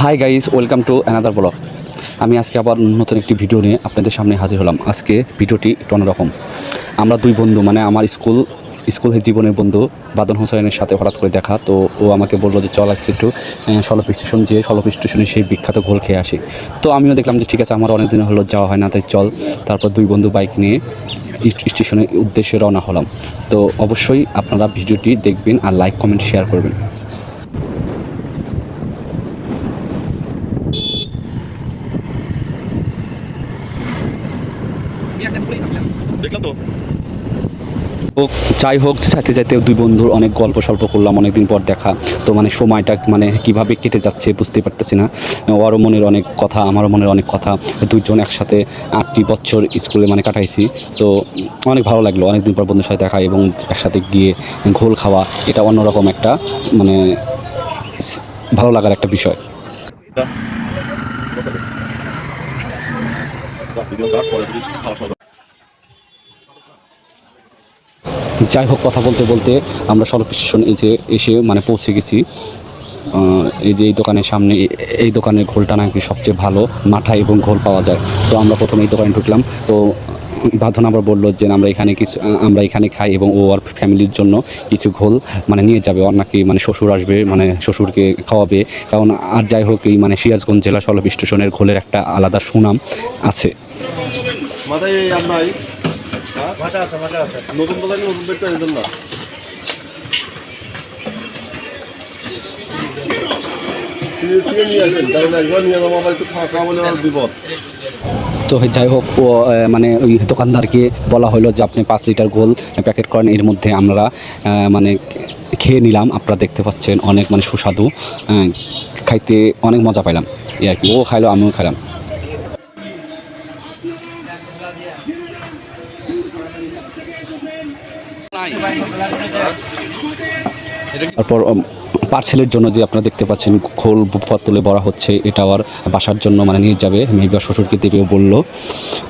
Hi guys welcome to another blog আমি আজকে আবার নতুন একটি ভিডিও নিয়ে আপনাদের সামনে হাজির হলাম। আজকে ভিডিওটি একটু অন্যরকম। আমরা দুই বন্ধু মানে আমার স্কুল স্কুল জীবনের বন্ধু বাদন হোসেনের সাথে হঠাৎ করে দেখা, তো ও আমাকে বলল যে, চল আজকে একটু সলপ স্টেশন যেয়ে সলপ স্টেশনে সেই বিখ্যাত ঘোল খেয়ে আসি। তো আমিও দেখলাম যে, ঠিক আছে, আমার অনেক দিন হলো যাওয়া হয় না, তাই চল। তারপর দুই বন্ধু বাইক নিয়ে স্টেশনের উদ্দেশ্যে রওনা হলাম। তো অবশ্যই আপনারা ভিডিওটি দেখবেন আর লাইক কমেন্ট শেয়ার করবেন। দেখলাম তো। ও যাই হোক যাইতে যাইতে দুই বন্ধুর অনেক গল্প সল্প করলাম অনেকদিন পর দেখা। তো মানে সময়টা মানে কীভাবে কেটে যাচ্ছে বুঝতে পারতেছি না। ওরও মনের অনেক কথা আমারও মনের অনেক কথা। দুজন একসাথে আটটি বছর স্কুলে মানে কাটাইছি। তো অনেক ভালো লাগল অনেকদিন পর বন্ধুর সাথে দেখা এবং একসাথে গিয়ে ঘোল খাওয়া এটা অন্যরকম একটা মানে ভালো লাগার একটা বিষয়। যাই হোক, কথা বলতে বলতে আমরা সড়ক স্টেশন যে এসে মানে পৌঁছে গেছি। এই যে এই দোকানের সামনে এই দোকানের ঘোলটা নাকি সবচেয়ে ভালো মাঠা এবং ঘোল পাওয়া যায়। তো আমরা প্রথমে এই দোকানে ঢুকলাম। তো বাঁধন আবার বলল যে, আমরা এখানে কিছু, আমরা এখানে খাই এবং ও আর ফ্যামিলির জন্য কিছু ঘোল মানে নিয়ে যাবে। ওর নাকি মানে শ্বশুর আসবে মানে শ্বশুরকে খাওয়াবে। কারণ আর যাই হোক, এই মানে সিরাজগঞ্জ জেলা সলভ স্টেশনের ঘোলের একটা আলাদা সুনাম আছে। মাথায় আর নাই? নতুন কথা নতুন না। তো যাই হোক ও মানে ওই দোকানদারকে বলা হলো যে আপনি পাঁচ লিটার গোল প্যাকেট করেন এর মধ্যে আমরা মানে খেয়ে নিলাম। আপনারা দেখতে পাচ্ছেন অনেক মানে সুস্বাদু খাইতে অনেক মজা পাইলাম। এই আর কি। ও খাইলো আমিও খাইলাম। তারপর পার্সেলের জন্য যে আপনারা দেখতে পাচ্ছেন, খোল তুলে বড়া হচ্ছে, এটা আবার বাসার জন্য মানে নিয়ে যাবে। মেয়ে বা শ্বশুরকে দেবেও বলল।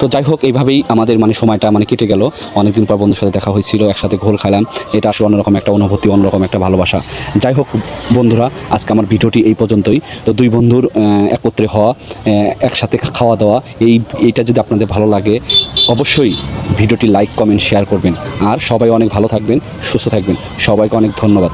তো যাই হোক, এইভাবেই আমাদের মানে সময়টা মানে কেটে গেল। অনেকদিন পর বন্ধুর সাথে দেখা হয়েছিল, একসাথে ঘোল খেলাম এটা আসলে অন্যরকম একটা অনুভূতি, অন্যরকম একটা ভালোবাসা। যাই হোক, বন্ধুরা, আজকে আমার ভিডিওটি এই পর্যন্তই। তো দুই বন্ধুর একত্রে হওয়া একসাথে খাওয়া দাওয়া এই, এইটা যদি আপনাদের ভালো লাগে অবশ্যই ভিডিওটি লাইক, কমেন্ট, শেয়ার করবেন। আর সবাই অনেক ভালো থাকবেন, সুস্থ থাকবেন। সবাইকে অনেক ধন্যবাদ।